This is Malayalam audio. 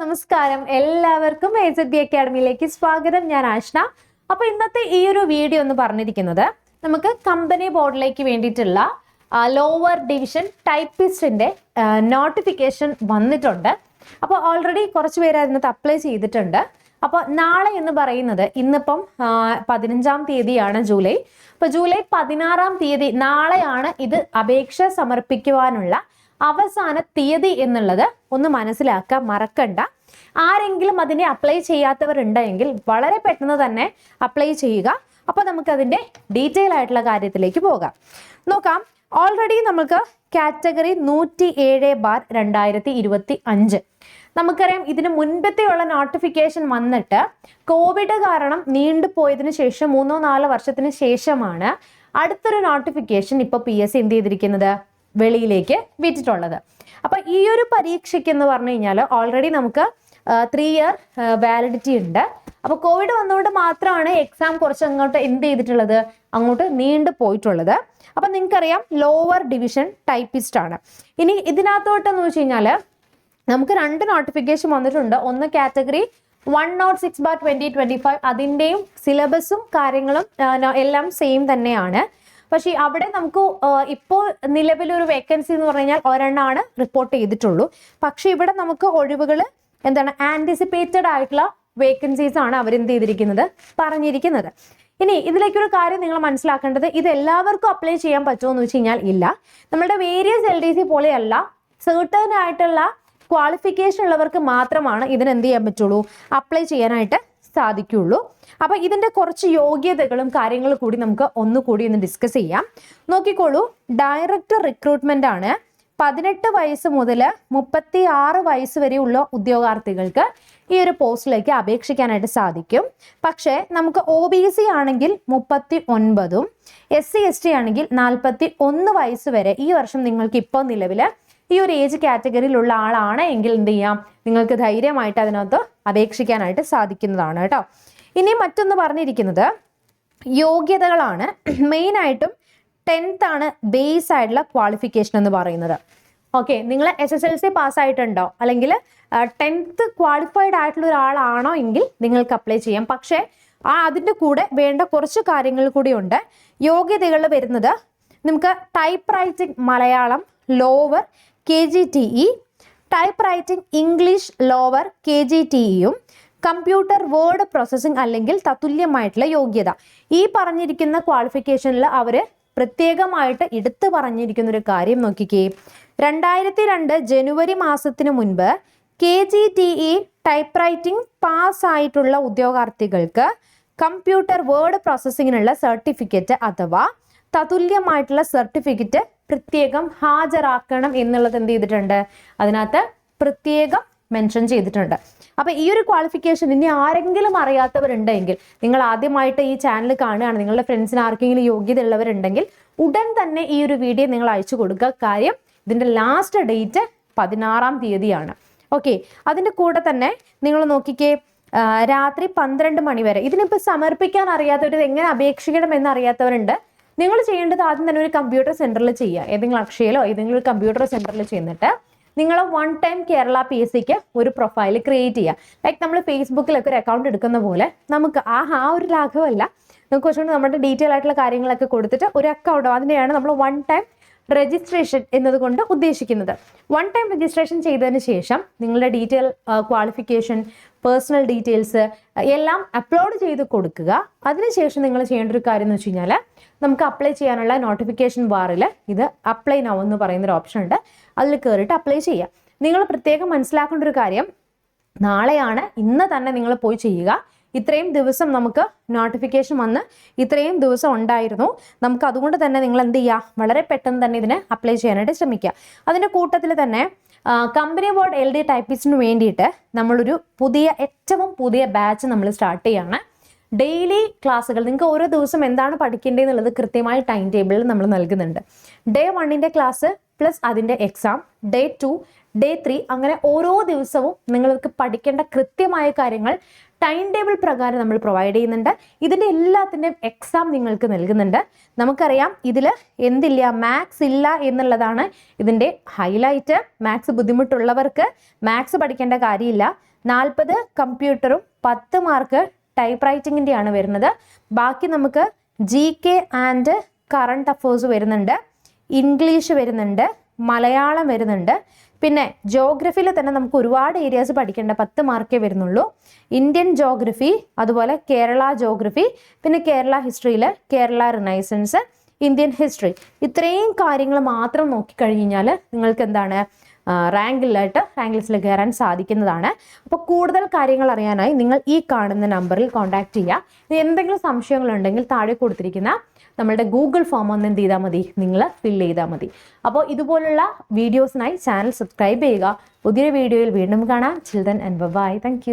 നമസ്കാരം. എല്ലാവർക്കും എ സെഡ് ബി അക്കാഡമിയിലേക്ക് സ്വാഗതം. ഞാൻ ആഷ്ന. അപ്പോൾ ഇന്നത്തെ ഈ ഒരു വീഡിയോ എന്ന് പറഞ്ഞിരിക്കുന്നത് നമുക്ക് കമ്പനി ബോർഡിലേക്ക് വേണ്ടിയിട്ടുള്ള ലോവർ ഡിവിഷൻ ടൈപ്പിസ്റ്റിന്റെ നോട്ടിഫിക്കേഷൻ വന്നിട്ടുണ്ട്. അപ്പോൾ ഓൾറെഡി കുറച്ച് പേര് അതിനകത്ത് അപ്ലൈ ചെയ്തിട്ടുണ്ട്. അപ്പോൾ നാളെ എന്ന് പറയുന്നത് ഇന്നിപ്പം പതിനഞ്ചാം തീയതിയാണ് ജൂലൈ. അപ്പോൾ ജൂലൈ പതിനാറാം തീയതി നാളെയാണ് ഇത് അപേക്ഷ സമർപ്പിക്കുവാനുള്ള അവസാന തീയതി എന്നുള്ളത് ഒന്ന് മനസ്സിലാക്കുക മറക്കണ്ട. ആരെങ്കിലും അതിനെ അപ്ലൈ ചെയ്യാത്തവരുണ്ടെങ്കിൽ വളരെ പെട്ടെന്ന് തന്നെ അപ്ലൈ ചെയ്യുക. അപ്പോൾ അതിന്റെ ഡീറ്റെയിൽ ആയിട്ടുള്ള കാര്യത്തിലേക്ക് പോകാം. നോക്കാം. ഓൾറെഡി നമുക്ക് കാറ്റഗറി നൂറ്റി ഏഴ് ബാർ രണ്ടായിരത്തി ഇരുപത്തി അഞ്ച് നമുക്കറിയാം ഇതിന് മുൻപത്തെയുള്ള നോട്ടിഫിക്കേഷൻ വന്നിട്ട് കോവിഡ് കാരണം നീണ്ടുപോയതിനു ശേഷം മൂന്നോ നാലോ വർഷത്തിന് ശേഷമാണ് അടുത്തൊരു നോട്ടിഫിക്കേഷൻ ഇപ്പോൾ പി എസ് സി എന്ത് ചെയ്തിരിക്കുന്നത്? വെളിയിലേക്ക് വിറ്റിട്ടുള്ളത്. അപ്പൊ ഈ ഒരു പരീക്ഷയ്ക്ക് എന്ന് പറഞ്ഞു കഴിഞ്ഞാൽ ഓൾറെഡി നമുക്ക് ത്രീ ഇയർ വാലിഡിറ്റി ഉണ്ട്. അപ്പൊ കോവിഡ് വന്നുകൊണ്ട് മാത്രമാണ് എക്സാം കുറച്ച് അങ്ങോട്ട് എന്ത് ചെയ്തിട്ടുള്ളത്? അങ്ങോട്ട് നീണ്ടു പോയിട്ടുള്ളത്. അപ്പൊ നിങ്ങൾക്കറിയാം ലോവർ ഡിവിഷൻ ടൈപ്പിസ്റ്റ് ആണ്. ഇനി ഇതിനകത്തോട്ടെന്ന് വെച്ച് കഴിഞ്ഞാൽ നമുക്ക് രണ്ട് നോട്ടിഫിക്കേഷൻ വന്നിട്ടുണ്ട്. ഒന്ന് category one not six bar twenty twenty five അതിന്റെയും സിലബസും കാര്യങ്ങളും എല്ലാം സെയിം തന്നെയാണ്. പക്ഷേ അവിടെ നമുക്ക് ഇപ്പോൾ നിലവിലൊരു വേക്കൻസി എന്ന് പറഞ്ഞു കഴിഞ്ഞാൽ ഒരെണ്ണമാണ് റിപ്പോർട്ട് ചെയ്തിട്ടുള്ളൂ. പക്ഷെ ഇവിടെ നമുക്ക് ഒഴിവുകൾ എന്താണ് ആന്റിസിപ്പേറ്റഡ് ആയിട്ടുള്ള വേക്കൻസീസ് ആണ് അവരെന്ത് ചെയ്തിരിക്കുന്നത് പറഞ്ഞിരിക്കുന്നത്. ഇനി ഇതിലേക്കൊരു കാര്യം നിങ്ങൾ മനസ്സിലാക്കേണ്ടത് ഇത് എല്ലാവർക്കും അപ്ലൈ ചെയ്യാൻ പറ്റുമോ എന്ന് വെച്ച് കഴിഞ്ഞാൽ ഇല്ല. നമ്മുടെ വേരിയസ് എൽ ഡി സി പോലെയല്ല സെർട്ടേൺ ആയിട്ടുള്ള ക്വാളിഫിക്കേഷൻ ഉള്ളവർക്ക് മാത്രമാണ് ഇതിന് എന്ത് ചെയ്യാൻ പറ്റുള്ളൂ അപ്ലൈ ചെയ്യാനായിട്ട് സാധിക്കുള്ളൂ. അപ്പൊ ഇതിന്റെ കുറച്ച് യോഗ്യതകളും കാര്യങ്ങളും കൂടി നമുക്ക് ഒന്നുകൂടി ഒന്ന് ഡിസ്കസ് ചെയ്യാം. നോക്കിക്കോളൂ. ഡയറക്ടർ റിക്രൂട്ട്മെന്റ് ആണ് പതിനെട്ട് വയസ്സ് മുതൽ മുപ്പത്തി ആറ് വയസ്സ് വരെയുള്ള ഉദ്യോഗാർത്ഥികൾക്ക് ഈ ഒരു പോസ്റ്റിലേക്ക് അപേക്ഷിക്കാനായിട്ട് സാധിക്കും. പക്ഷേ നമുക്ക് ഒ ബി സി ആണെങ്കിൽ മുപ്പത്തി ഒൻപതും എസ് സി എസ് ടി ആണെങ്കിൽ നാൽപ്പത്തി ഒന്ന് വയസ്സ് വരെ ഈ വർഷം നിങ്ങൾക്ക് ഇപ്പോൾ നിലവിൽ ഈ ഒരു ഏജ് കാറ്റഗറിയിലുള്ള ആളാണ് എങ്കിൽ എന്ത് ചെയ്യാം? നിങ്ങൾക്ക് ധൈര്യമായിട്ട് അതിനകത്ത് അപേക്ഷിക്കാനായിട്ട് സാധിക്കുന്നതാണ് കേട്ടോ. ഇനി മറ്റൊന്ന് പറഞ്ഞിരിക്കുന്നത് യോഗ്യതകളാണ്. മെയിനായിട്ടും ടെൻത്ത് ആണ് ബേസ് ആയിട്ടുള്ള ക്വാളിഫിക്കേഷൻ എന്ന് പറയുന്നത്. ഓക്കെ നിങ്ങൾ എസ് എസ് എൽ സി പാസ്സായിട്ടുണ്ടോ അല്ലെങ്കിൽ ടെൻത്ത് ക്വാളിഫൈഡ് ആയിട്ടുള്ള ഒരാളാണോ എങ്കിൽ നിങ്ങൾക്ക് അപ്ലൈ ചെയ്യാം. പക്ഷേ ആ അതിന്റെ കൂടെ വേണ്ട കുറച്ച് കാര്യങ്ങൾ കൂടിയുണ്ട് യോഗ്യതകൾ വരുന്നത് നമുക്ക് type writing Malayalam lower K G T E type writing English lower K G T ഇയും computer word processing അല്ലെങ്കിൽ തത്തുല്യമായിട്ടുള്ള യോഗ്യത. ഈ പറഞ്ഞിരിക്കുന്ന ക്വാളിഫിക്കേഷനിൽ അവർ പ്രത്യേകമായിട്ട് എടുത്തു പറഞ്ഞിരിക്കുന്ന ഒരു കാര്യം നോക്കിക്കേ. രണ്ടായിരത്തി രണ്ട് ജനുവരി മാസത്തിന് മുൻപ് K G T E type writing pass ആയിട്ടുള്ള ഉദ്യോഗാർത്ഥികൾക്ക് കമ്പ്യൂട്ടർ വേർഡ് പ്രോസസ്സിങ്ങിനുള്ള സർട്ടിഫിക്കറ്റ് അഥവാ തതുല്യമായിട്ടുള്ള സർട്ടിഫിക്കറ്റ് പ്രത്യേകം ഹാജരാക്കണം എന്നുള്ളത് എന്ത് ചെയ്തിട്ടുണ്ട്? അതിനകത്ത് പ്രത്യേകം മെൻഷൻ ചെയ്തിട്ടുണ്ട്. അപ്പൊ ഈ ഒരു ക്വാളിഫിക്കേഷൻ ഇനി ആരെങ്കിലും അറിയാത്തവരുണ്ടെങ്കിൽ നിങ്ങൾ ആദ്യമായിട്ട് ഈ ചാനൽ കാണുകയാണ്. നിങ്ങളുടെ ഫ്രണ്ട്സിന് ആർക്കെങ്കിലും യോഗ്യത ഉള്ളവരുണ്ടെങ്കിൽ ഉടൻ തന്നെ ഈ ഒരു വീഡിയോ നിങ്ങൾ അയച്ചു കൊടുക്കുക. കാര്യം ഇതിന്റെ ലാസ്റ്റ് ഡേറ്റ് പതിനാറാം തീയതിയാണ്. ഓക്കെ അതിന്റെ കൂടെ തന്നെ നിങ്ങൾ നോക്കിക്കേ രാത്രി പന്ത്രണ്ട് മണി വരെ. ഇതിനിപ്പോൾ സമർപ്പിക്കാൻ അറിയാത്തവർ എങ്ങനെ അപേക്ഷിക്കണം എന്ന് അറിയാത്തവരുണ്ട് നിങ്ങൾ ചെയ്യേണ്ടത് ആദ്യം തന്നെ ഒരു കമ്പ്യൂട്ടർ സെന്ററിൽ ചെയ്യുക. ഏതെങ്കിലും അക്ഷയയിലോ ഏതെങ്കിലും ഒരു കമ്പ്യൂട്ടർ സെന്ററിൽ ചെന്നിട്ട് നിങ്ങൾ one time Kerala P S സിക്ക് ഒരു പ്രൊഫൈൽ ക്രിയേറ്റ് ചെയ്യുക ലൈക്ക് നമ്മൾ ഫേസ്ബുക്കിലൊക്കെ ഒരു അക്കൗണ്ട് എടുക്കുന്ന പോലെ നമുക്ക് ആ ആ ഒരു ലാഘവമല്ല നമുക്ക് കുറച്ചുകൂടി നമ്മുടെ ഡീറ്റെയിൽ ആയിട്ടുള്ള കാര്യങ്ങളൊക്കെ കൊടുത്തിട്ട് ഒരു അക്കൗണ്ട് അതിനെയാണ് നമ്മൾ വൺ ടൈം രജിസ്ട്രേഷൻ എന്നതുകൊണ്ട് ഉദ്ദേശിക്കുന്നത്. വൺ ടൈം രജിസ്ട്രേഷൻ ചെയ്തതിന് ശേഷം നിങ്ങളുടെ ഡീറ്റെയിൽ ക്വാളിഫിക്കേഷൻ പേഴ്സണൽ ഡീറ്റെയിൽസ് എല്ലാം അപ്ലോഡ് ചെയ്ത് കൊടുക്കുക. അതിനുശേഷം നിങ്ങൾ ചെയ്യേണ്ട ഒരു കാര്യം എന്ന് വെച്ച് കഴിഞ്ഞാൽ നമുക്ക് അപ്ലൈ ചെയ്യാനുള്ള നോട്ടിഫിക്കേഷൻ ബാറിൽ ഇത് അപ്ലൈ നൗ എന്ന് പറയുന്ന ഒരു ഓപ്ഷൻ ഉണ്ട്. അതിൽ കയറിയിട്ട് അപ്ലൈ ചെയ്യുക. നിങ്ങൾ പ്രത്യേകം മനസ്സിലാക്കേണ്ട ഒരു കാര്യം നാളെയാണ് ഇന്ന് തന്നെ നിങ്ങൾ പോയി ചെയ്യുക. ഇത്രയും ദിവസം നമുക്ക് നോട്ടിഫിക്കേഷൻ വന്ന് ഇത്രയും ദിവസം ഉണ്ടായിരുന്നു. നമുക്ക് അതുകൊണ്ട് തന്നെ നിങ്ങൾ എന്ത് ചെയ്യുക വളരെ പെട്ടെന്ന് തന്നെ ഇതിന് അപ്ലൈ ചെയ്യാനായിട്ട് ശ്രമിക്കുക. അതിന്റെ കൂട്ടത്തിൽ തന്നെ കമ്പനി ബോർഡ് എൽ ഡി ടൈപ്പിസ്റ്റിന് വേണ്ടിയിട്ട് നമ്മളൊരു പുതിയ ഏറ്റവും പുതിയ ബാച്ച് നമ്മൾ സ്റ്റാർട്ട് ചെയ്യാണ്. ഡെയിലി ക്ലാസ്സുകൾ നിങ്ങൾക്ക് ഓരോ ദിവസം എന്താണ് പഠിക്കേണ്ടതെന്നുള്ളത് കൃത്യമായ ടൈം ടേബിളിൽ നമ്മൾ നൽകുന്നുണ്ട്. ഡേ വണ്ണിന്റെ ക്ലാസ് പ്ലസ് അതിന്റെ exam day two day three അങ്ങനെ ഓരോ ദിവസവും നിങ്ങൾക്ക് പഠിക്കേണ്ട കൃത്യമായ കാര്യങ്ങൾ ടൈം ടേബിൾ പ്രകാരം നമ്മൾ പ്രൊവൈഡ് ചെയ്യുന്നുണ്ട്. ഇതിന്റെ എല്ലാത്തിന്റെയും എക്സാം നിങ്ങൾക്ക് നൽകുന്നുണ്ട്. നമുക്കറിയാം ഇതിൽ എന്തില്ല മാത്സ് ഇല്ല എന്നുള്ളതാണ് ഇതിന്റെ ഹൈലൈറ്റ് മാത്സ് ബുദ്ധിമുട്ടുള്ളവർക്ക് മാത്സ് പഠിക്കേണ്ട കാര്യമില്ല. നാൽപ്പത് കമ്പ്യൂട്ടറും പത്ത് മാർക്ക് ടൈപ്പ് റൈറ്റിങ്ങിന്റെയാണ് വരുന്നത്. ബാക്കി നമുക്ക് G K and current affairs വരുന്നുണ്ട്. ഇംഗ്ലീഷ് വരുന്നുണ്ട്. മലയാളം വരുന്നുണ്ട്. പിന്നെ ജോഗ്രഫിയിൽ തന്നെ നമുക്ക് ഒരുപാട് ഏരിയാസ് പഠിക്കേണ്ട പത്ത് മാർക്കേ വരുന്നുള്ളൂ. ഇന്ത്യൻ ജോഗ്രഫി അതുപോലെ കേരള ജോഗ്രഫി പിന്നെ കേരള ഹിസ്റ്ററിയിൽ കേരള റിനൈസൻസ് ഇന്ത്യൻ ഹിസ്റ്ററി ഇത്രയും കാര്യങ്ങൾ മാത്രം നോക്കിക്കഴിഞ്ഞ് കഴിഞ്ഞാൽ നിങ്ങൾക്ക് എന്താണ് റാങ്കിലായിട്ട് റാങ്ക് ലിസ്റ്റിൽ കയറാൻ സാധിക്കുന്നതാണ്. അപ്പോൾ കൂടുതൽ കാര്യങ്ങൾ അറിയാനായി നിങ്ങൾ ഈ കാണുന്ന നമ്പറിൽ കോൺടാക്ട് ചെയ്യുക. എന്തെങ്കിലും സംശയങ്ങളുണ്ടെങ്കിൽ താഴെ കൊടുത്തിരിക്കുന്ന നമ്മളുടെ ഗൂഗിൾ ഫോം ഒന്ന് എന്ത് ചെയ്താൽ മതി? നിങ്ങൾ ഫില്ല് ചെയ്താൽ മതി. അപ്പോൾ ഇതുപോലുള്ള വീഡിയോസിനായി ചാനൽ സബ്സ്ക്രൈബ് ചെയ്യുക. പുതിയൊരു വീഡിയോയിൽ വീണ്ടും കാണാം. Children and bye thank